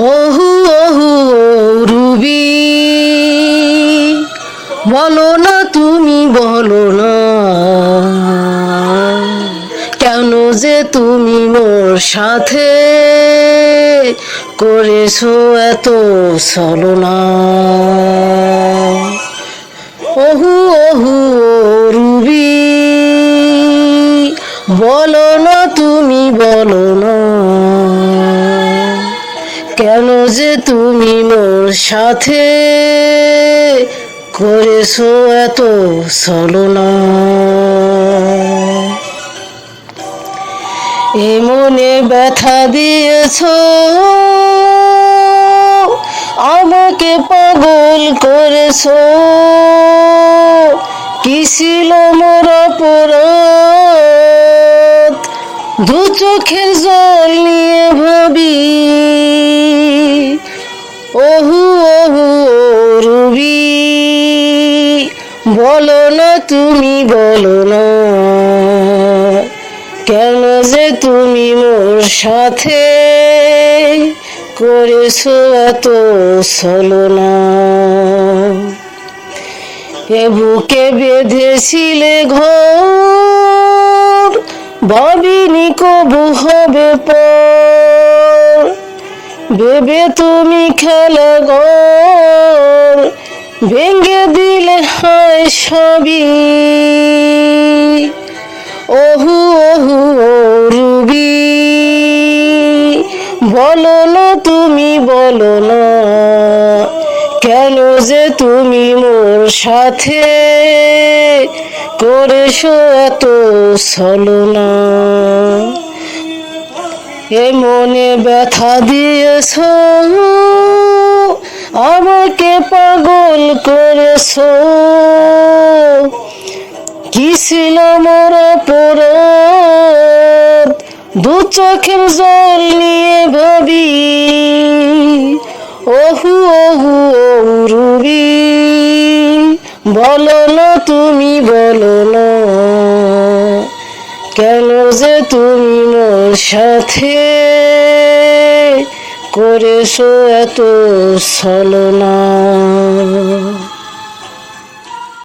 ওহু ওহু রুবি। বলো না, তুমি বলো না। কেন যে তুমি মোর সাথে করেছ এত ছলনা। ওহু ওহু, রুবি। বলো কেন যে তুমি মোর সাথে করেছ এত ছলনা? এ মনে ব্যথা দিয়েছ, আমাকে পাগল করেছ। কি ছিল মোর অপরাধ? দু চোখের জল নিয়ে বলো না তুমি বলো না কেন যে তুমি মোর সাথে করেছ এত চলো না এ বুকে বেঁধেছিলে ঘর, ভাবিনি কবু হবে পর। ভেবে তুমি খেলা ঘর, ভেঙে দিলে হয় সবই। ওহু ওহু রুবি। বলো না তুমি, বলো না। কেন যে তুমি মোর সাথে করেছ এত ছলনা? এ মনে ব্যথা দিয়েছ? আমাকে পাগল করেছ? ছিল মোর দু চোখের জল নিয়ে ভাবি ওহু ওহু রুবি। বলো না তুমি, বলো না, কেন যে তুমি মোর সাথে করেছ এত ছলনা?